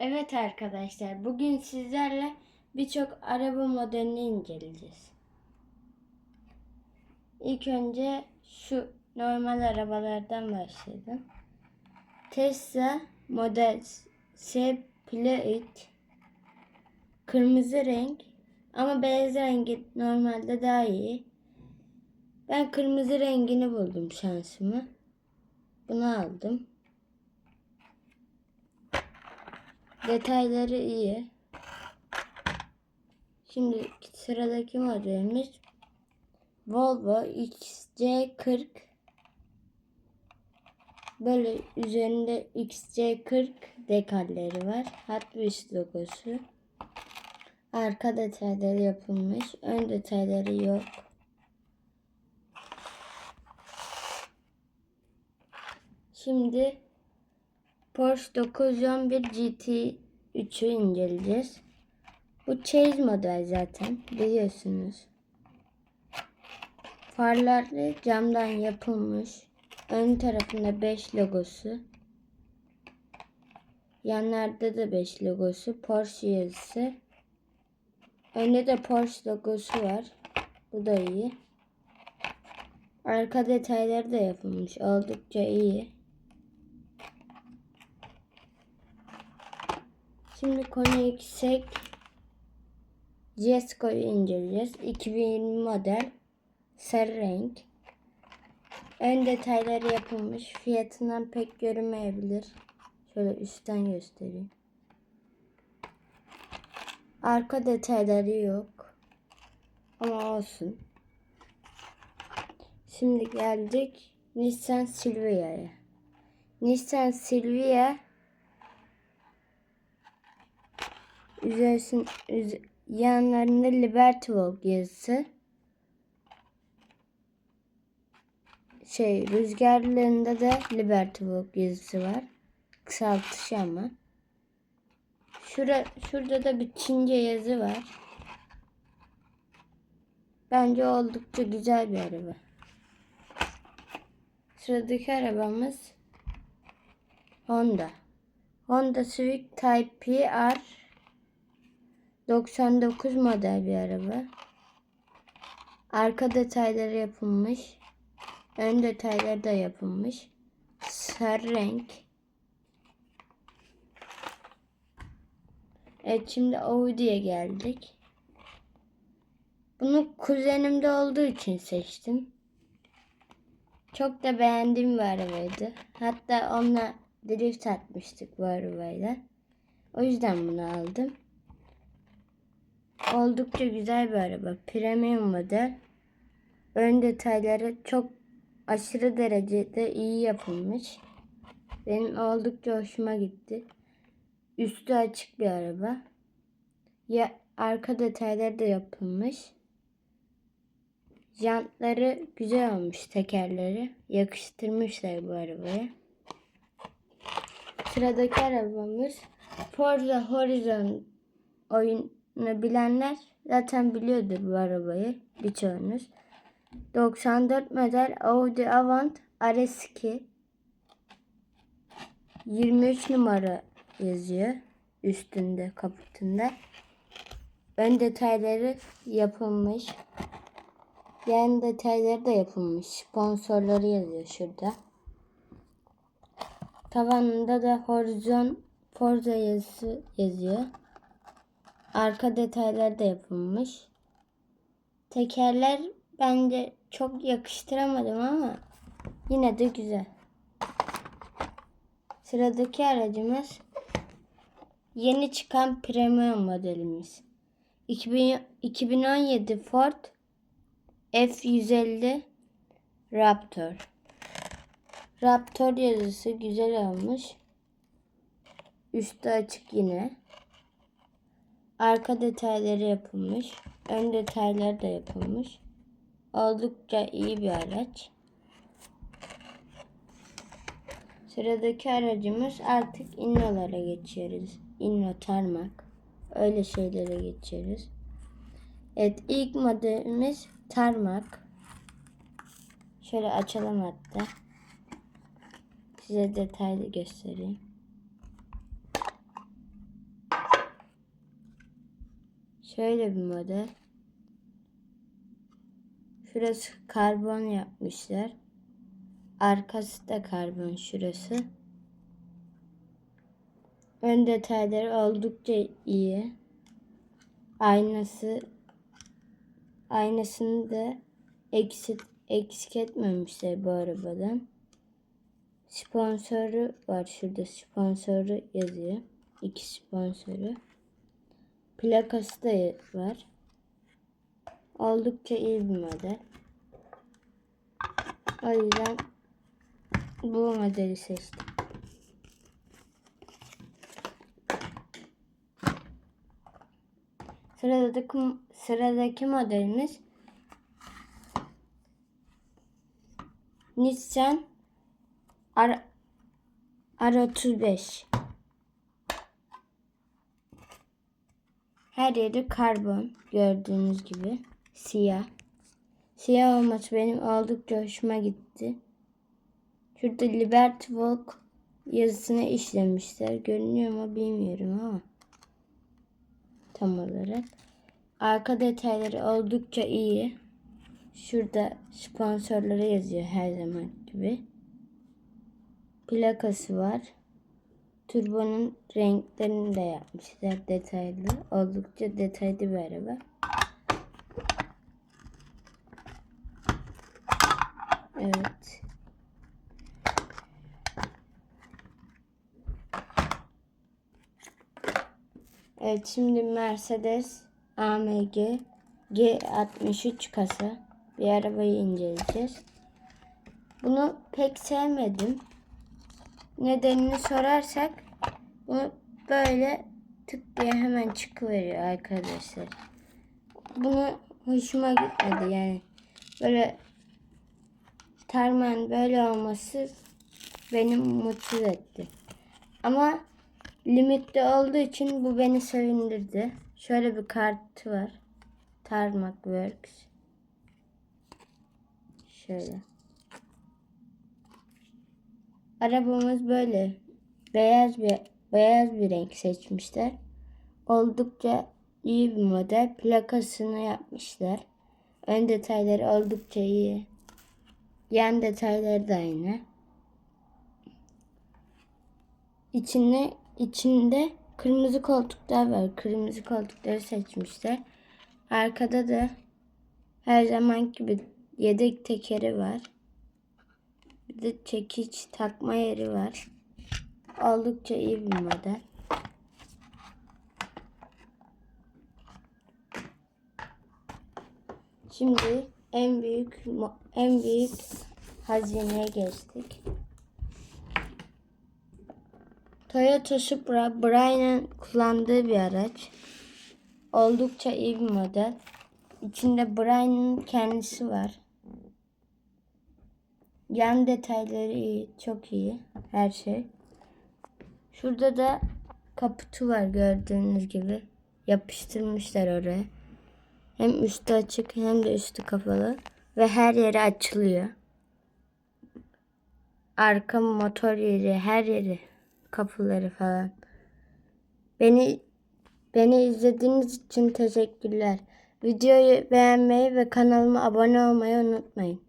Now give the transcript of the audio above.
Evet arkadaşlar, bugün sizlerle birçok araba modelini inceleyeceğiz. İlk önce şu normal arabalardan başlayalım. Tesla Model S Plaid kırmızı renk ama beyaz rengi normalde daha iyi. Ben kırmızı rengini buldum şansımı. Bunu aldım. Detayları iyi. Şimdi sıradaki modelimiz Volvo XC40 böyle üzerinde XC40 dekalleri var. Wheels logosu. Arka detayları yapılmış. Ön detayları yok. Şimdi Porsche 911 GT3'ü inceleyeceğiz. Bu Chase model zaten biliyorsunuz. Farları camdan yapılmış. Ön tarafında 5 logosu. Yanlarda da 5 logosu. Porsche yazısı. Önde de Porsche logosu var. Bu da iyi. Arka detayları da yapılmış. Oldukça iyi. Şimdi konu yüksek Jesco'yu inceleyeceğiz. 2020 model sarı renk. Ön detayları yapılmış. Fiyatından pek görünmeyebilir. Şöyle üstten göstereyim. Arka detayları yok. Ama olsun. Şimdi geldik Nissan Silvia'ya. Nissan Silvia Üzersin, üz, yanlarında Liberty Walk yazısı. Şey rüzgarlarında da Liberty Walk yazısı var. Kısaltışı ama. Şura, şurada da bir Çince yazı var. Bence oldukça güzel bir araba. Sıradaki arabamız Honda. Honda Civic Type PR 99 model bir araba. Arka detayları yapılmış. Ön detayları da yapılmış. Sarı renk. Evet şimdi Audi'ye geldik. Bunu kuzenimde olduğu için seçtim. Çok da beğendiğim bir arabaydı. Hatta onunla drift atmıştık bu arabayla. O yüzden bunu aldım. Oldukça güzel bir araba. Premium model. Ön detayları çok aşırı derecede iyi yapılmış. Benim oldukça hoşuma gitti. Üstü açık bir araba. Ya arka detayları da yapılmış. Jantları güzel olmuş tekerleri. Yakıştırmışlar bu arabaya. Sıradaki arabamız Forza Horizon oyun bilenler zaten biliyordur bu arabayı birçoğunuz. 94 model Audi Avant RS2 23 numara yazıyor üstünde kaputunda. Ön detayları yapılmış. Yan detayları da yapılmış. Sponsorları yazıyor şurada. Tavanında da Horizon Forza yazısı yazıyor. Arka detaylar da yapılmış. Tekerler bence çok yakıştıramadım ama yine de güzel. Sıradaki aracımız yeni çıkan premium modelimiz. 2017 Ford F150 Raptor. Raptor yazısı güzel olmuş. Üstü açık yine. Arka detayları yapılmış. Ön detayları da yapılmış. Oldukça iyi bir araç. Sıradaki aracımız artık innolara geçiyoruz. Inno tarmak. Öyle şeylere geçiyoruz. Evet ilk modelimiz tarmak. Şöyle açalım hatta. Size detaylı göstereyim. Şöyle bir model. Şurası karbon yapmışlar. Arkası da karbon şurası. Ön detayları oldukça iyi. Aynası aynasını da eksik, eksik etmemişler bu arabadan. Sponsoru var şurada sponsoru yazıyor. İki sponsoru. Plakası da var. Oldukça iyi bir model. O yüzden bu modeli seçtim. Sıradaki, sıradaki modelimiz Nissan R, R35 Her yeri karbon gördüğünüz gibi siyah. Siyah olması benim oldukça hoşuma gitti. Şurada Liberty Walk yazısını işlemişler. Görünüyor mu bilmiyorum ama tam olarak. Arka detayları oldukça iyi. Şurada sponsorları yazıyor her zaman gibi. Plakası var. Turbonun renklerini de yapmışlar detaylı. Oldukça detaylı bir araba. Evet. Evet şimdi Mercedes AMG G63 kasa bir arabayı inceleyeceğiz. Bunu pek sevmedim. Nedenini sorarsak bunu böyle tık diye hemen çıkıveriyor arkadaşlar. Bunu hoşuma gitmedi yani. Böyle Tarman böyle olması beni mutsuz etti. Ama limitli olduğu için bu beni sevindirdi. Şöyle bir kartı var. Tarmac Works. Şöyle. Arabamız böyle beyaz bir beyaz bir renk seçmişler. Oldukça iyi bir model. Plakasını yapmışlar. Ön detayları oldukça iyi. Yan detayları da aynı. İçinde içinde kırmızı koltuklar var. Kırmızı koltukları seçmişler. Arkada da her zaman gibi yedek tekeri var. Bir de çekiç takma yeri var. Oldukça iyi bir model. Şimdi en büyük en büyük hazineye geçtik. Toyota Supra Brian'ın kullandığı bir araç. Oldukça iyi bir model. İçinde Brian'ın kendisi var. Yan detayları iyi, çok iyi. Her şey. Şurada da kaputu var gördüğünüz gibi. Yapıştırmışlar oraya. Hem üstü açık hem de üstü kapalı. Ve her yeri açılıyor. Arka motor yeri, her yeri. Kapıları falan. Beni beni izlediğiniz için teşekkürler. Videoyu beğenmeyi ve kanalıma abone olmayı unutmayın.